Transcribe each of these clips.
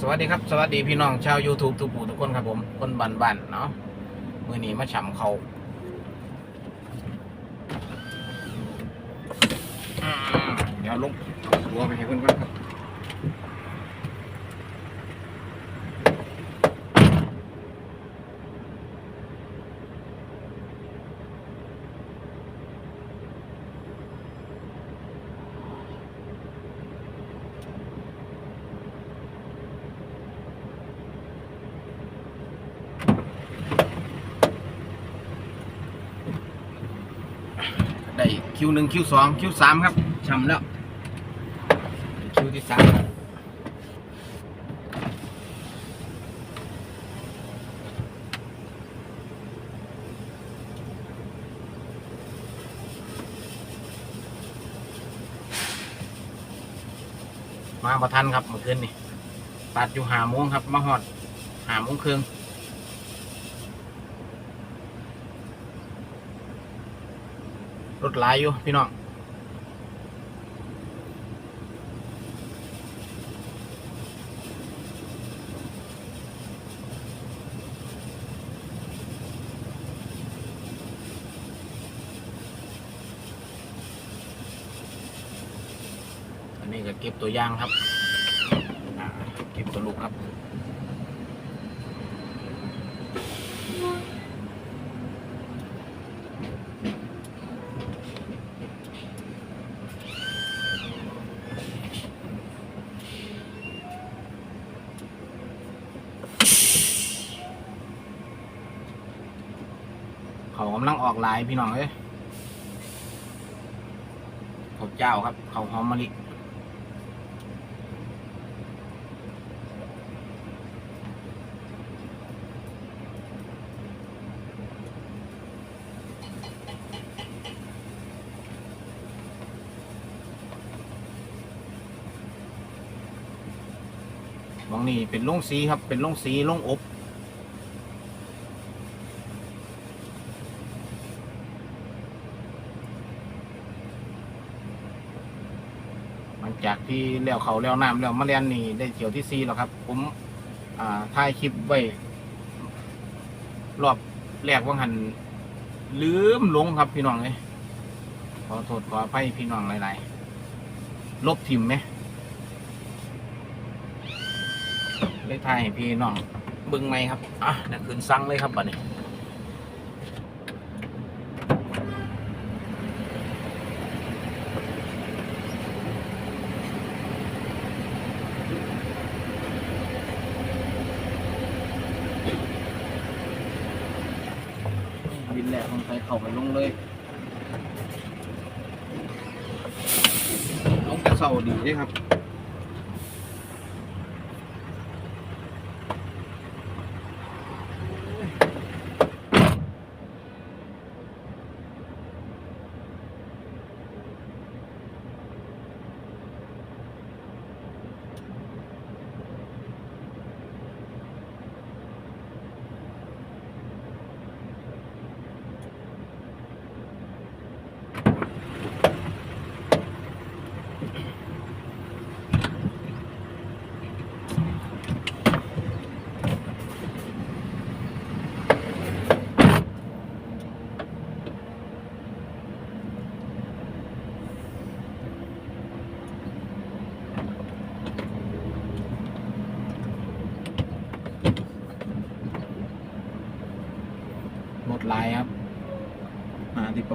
สวัสดีครับ สวัสดีพี่น้องชาว YouTube ทุกผู้ทุกคนครับผม คนบันบันเนาะมือนี้มาฉ่ำเขาเดี๋ยวลงตัวไปให้เพื่อนครับ ได้ คิวหนึ่งคิวสองคิวสามครับฉ่ำแล้วคิวที่สามมาประทันครับเมื่อคืนนี่ตัดอยู่หาโมงครับ มาหอดหาโมงครึ่ง รถหลายอยู่พี่น้องอันนี้ก็เก็บตัวอย่างครับ เก็บตัวลูกครับ เขากำลังออกลายพี่น้องเอ้ยเขาเจ้าครับ เขาหอมมะลิมองนี่เป็นลงสีครับ เป็นลงสีลงอบ หลังจากที่เลี้ยวเขาเลี้ยวน้ำเลี้ยวมาเรียนนี่ได้เที่ยวที่ซีแล้วครับ ผมอ่าถ่ายคลิปไว้รอบแรกว่าหันลืมลงครับพี่น้องเลยขอโทษขออภัยพี่น้องหลายๆลบทิมไหมเลยถ่ายพี่น้องบึงไหมครับอะนั่นคืนสั่งเลยครับบัดนี้ บินแหลกของไทย เขาไปลงเลยลงแต่เศร้าดีเด้ครับ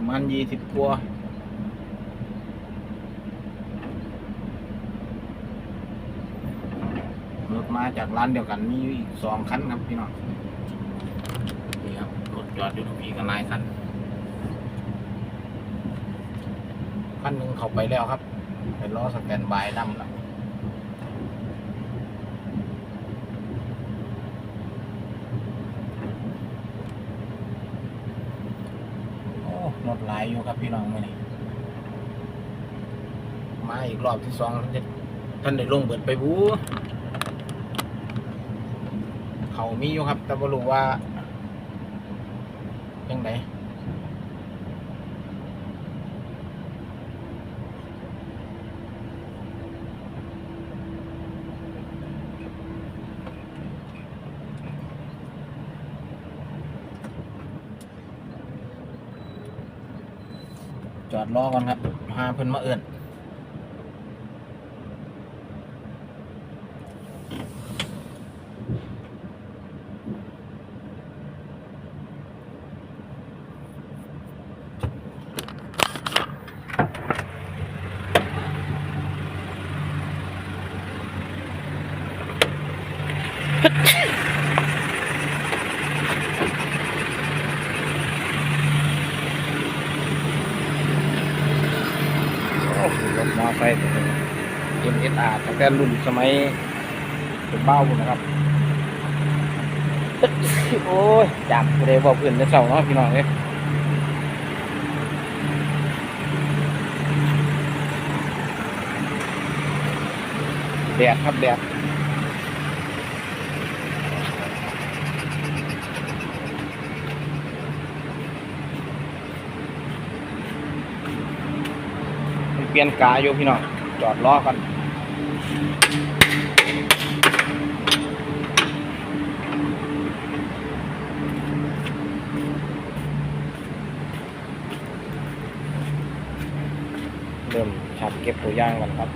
มาณยี่สิบตัวรถมาจากร้านเดียวกันมีอีกสองคันครับพี่น้องนี่ครับรถจอดอยู่ตรงนี้กันหลายคันคันหนึ่งเข้าไปแล้วครับเป็นล้อสแตนบายดำแล้ว โอ้รถ หลายอยู่ครับพี่น้องมื่อนี้มาอีกรอบที่สองท่านจะท่านได้ลงเบิดไปบูเขามีอยู่ครับ แต่บ่รู้ว่ายังไง จอดรอก่อนครับหาเพิ่นมาเอื่นโอ้ รถมอไซค์ MSR ตั้งแต่รุ่นสมัยเป็นเบ้านะครับ โอ้ยจับเลยบอกเพื่อนในเศร้าเนาะพี่น้องเอ้ยแดดครับแดดมันเป ลี่ยนกาอยู่พี่น้องจอดล้อกันเริ่มชับเก็บตัวย่างกันครับ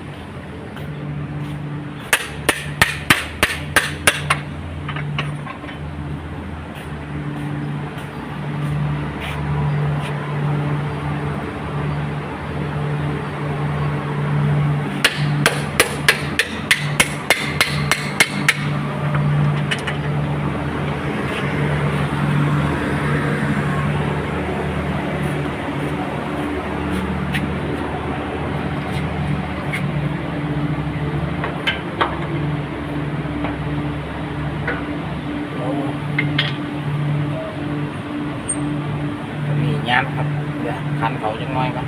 มีงานครับ เดี๋ยวขันเขาจังน้อยครับ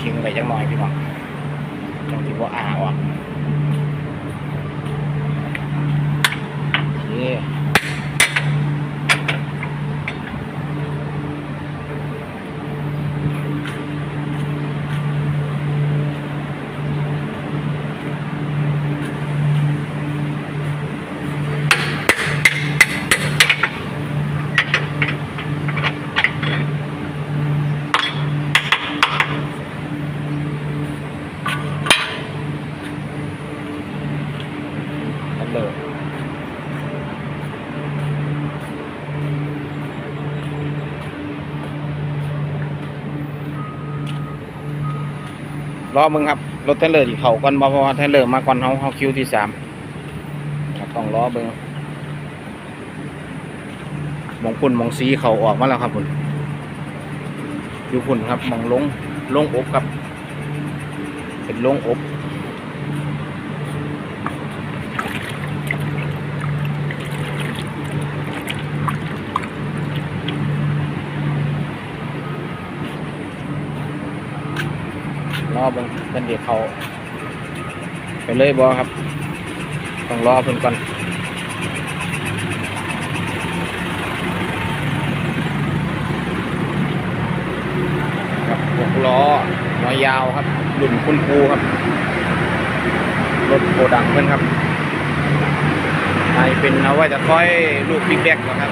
ชิงไปจังน้อยพี่น้องจังที่ว่าอาวอะโอเค กันเลยรอมึงครับ รถเทนเลอร์ที่เขาก่อนบ่เพราะว่าเทนเลอร์มาก่อนเฮาเฮาคิวที่สามต้องรอเบิ่งมองปุ่นมองสีเขาออกมาแล้วครับคุณอยู่พุ่นครับมองลงลงอบครับ เป็นลงอบ อเบิ่งเป็นเด็กเขาไปเลยบอครับ ต้องรอเพิ่นก่อนครับหกล้อหัวยาวครับรุ่นคุณครูครับ รถโกดังเพิ่นครับไอเป็นเอาไว้จะค่อยลูกบิ๊กแบกนะครับ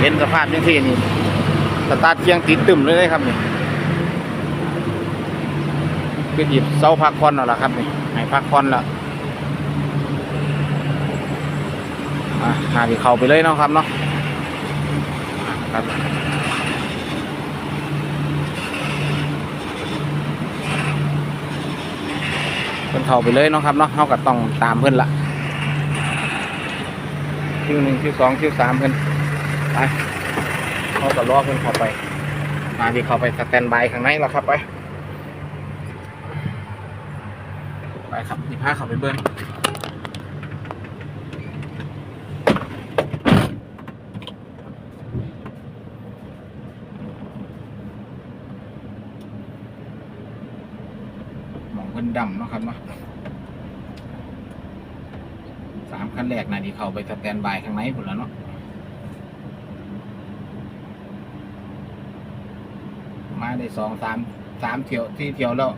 เห็นสภาพยังที่นี่สตาร์ทเคียงติดตึมเลยครับนี่ คือหยิบเสาพักคอนแล้วล่ะครับนี่ให้พักคอนแล้วอะหาที่เข้าไปเลยเนาะครับเนาะครับเพิ่นเข้าไปเลยเนาะครับเนาะเฮาก็ต้องตามเพิ่นละคิวหนึ่งคิวสองคิวสามเพิ่นไปเฮาก็รอเพิ่นเข้าไปมาที่เข้าไปสแตนบายข้างในแล้วครับไป ไป ครับนี่พาเขาไปเบิ้ลหมองเพิ่นดำเนาะครับเนาะสามคันแรกนะที่เขาไปสแตนบายข้างในหมดแล้วเนาะมาได้สองสามสามเที่ยวที่เที่ยวแล้ว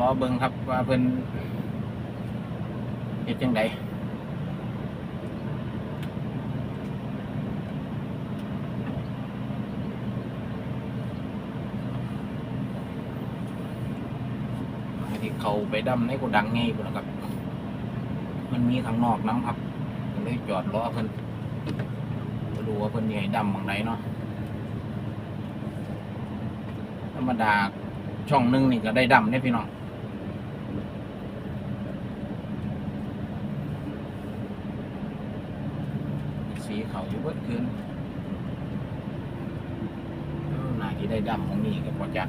รอเบิ่งครับว่าเพิ่นเฮ็ดจังไดที่เขาไปดำในโกดังไงพุ่นนะครับ มันมีข้างนอกน้ำครับก็เลยจอดรอเพิ่นดูว่าเพิ่นให้ดำบางไหนเนาะธรรมดาช่องหนึงนี่ก็ได้ดำเนี่ยพี่น้อง สีเขาอยู่เบิดคืนหน้าที่ได้ดำของนี่ก็พอจัก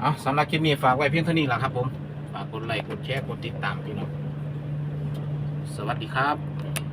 เอาสำหรับคลิปนี้ฝากไว้เพียงเท่านี้แหละครับผม ฝากกดไลค์กดแชร์กดติดตามพี่น้อง สวัสดีครับ